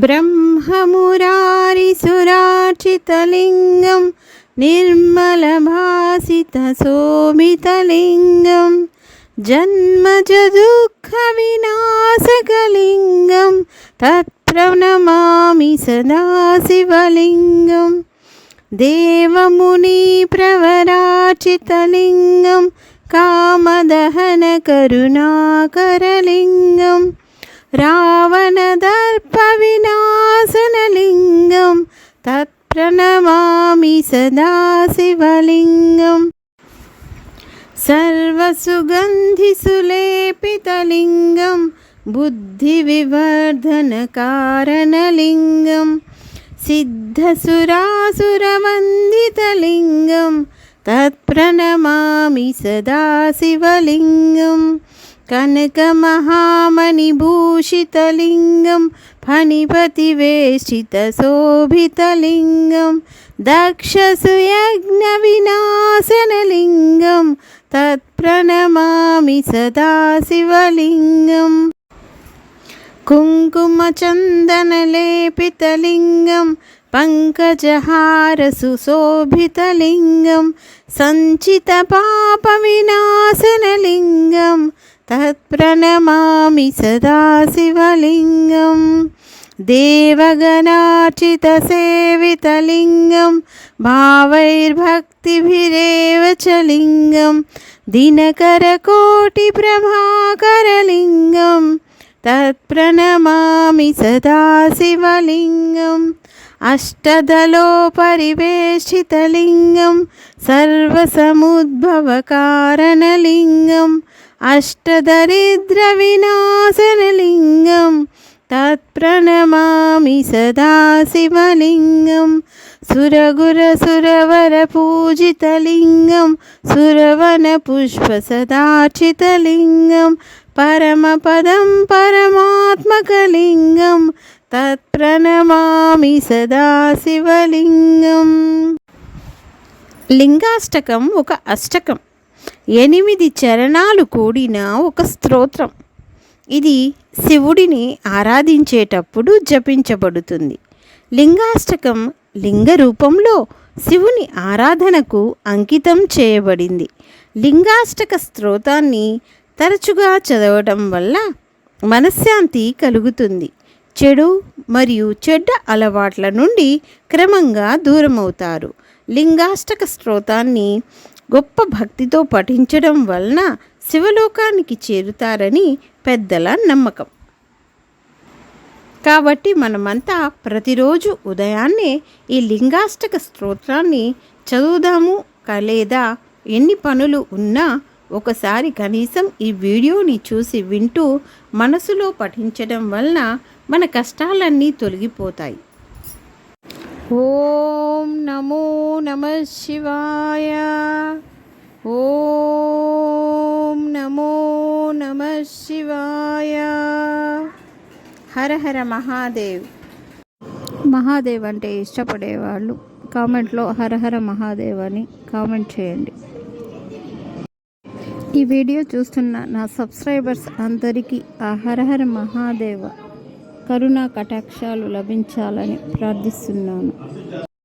ब्रह्ममुरारिसुरार्चितलिङ्गं निर्मलभासितशोभितलिङ्गं जन्मजदुःखविनाशकलिङ्गं तत्प्रणमामि सदा शिवलिङ्गं देवमुनिप्रवराचितलिङ्गं कामदहनकरुणाकरलिङ्गम् रावणदर्पविनाशनलिङ्गं तत्प्रणमामि सदा शिवलिङ्गम् सर्वसुगन्धिसुलेपितलिङ्गं बुद्धिविवर्धनकारणलिङ्गं सिद्धसुरासुरवन्दितलिङ्गं तत्प्रणमामि सदा शिवलिङ्गम् कनकमहामणिभूषितलिङ्गं फणिपतिवेष्टितशोभितलिङ्गं दक्षसुयज्ञविनाशनलिङ्गं तत्प्रणमामि सदा शिवलिङ्गम् कुङ्कुमचन्दनलेपितलिङ्गं पङ्कजहारसुशोभितलिङ्गं सञ्चितपापविनाशनलिङ्गं तत्प्रणमामि सदा शिवलिङ्गं देवगणार्चितसेवितलिङ्गं भावैर्भक्तिभिरेव च लिङ्गं दिनकरकोटिप्रभाकरलिङ्गं तत्प्रणमामि सदा शिवलिङ्गम् अष्टदलोपरिवेशितलिङ्गं सर्वसमुद्भवकारणलिङ्गम् अष्टदरिद्रविनाशनलिङ्गं तत्प्रणमामि सदा शिवलिङ्गं सुरगुरसुरवरपूजितलिङ्गं सुरवनपुष्पसदार्चितलिङ्गं परमपदं परमात्मकलिङ्गं తత్ప్రణమామి సదా శివలింగం లింగాష్టకం ఒక అష్టకం ఎనిమిది చరణాలు కూడిన ఒక స్తోత్రం. ఇది శివుడిని ఆరాధించేటప్పుడు జపించబడుతుంది. లింగాష్టకం లింగ రూపంలో శివుని ఆరాధనకు అంకితం చేయబడింది. లింగాష్టక స్తోత్రాన్ని తరచుగా చదవడం వల్ల మనశ్శాంతి కలుగుతుంది. చెడు మరియు చెడ్డ అలవాట్ల నుండి క్రమంగా దూరమవుతారు. లింగాష్టక స్తోత్రాన్ని గొప్ప భక్తితో పఠించడం వలన శివలోకానికి చేరుతారని పెద్దల నమ్మకం. కాబట్టి మనమంతా ప్రతిరోజు ఉదయాన్నే ఈ లింగాష్టక స్తోత్రాన్ని చదువుదాము లేదా ఎన్ని పనులు ఉన్నా ఒకసారి కనీసం ఈ వీడియోని చూసి వింటూ మనసులో పఠించడం వలన మన కష్టాలన్నీ తొలగిపోతాయి. ఓ నమో నమ శివాయ. ఓం నమో నమ శివాయ. హర హర మహాదేవ్. మహాదేవ్ అంటే ఇష్టపడేవాళ్ళు. కామెంట్లో హర హర మహాదేవ్ అని కామెంట్ చేయండి. ఈ వీడియో చూస్తున్న నా సబ్స్క్రైబర్స్ అందరికీ ఆ హరహర మహాదేవ కరుణా కటాక్షాలు లభించాలని ప్రార్థిస్తున్నాను.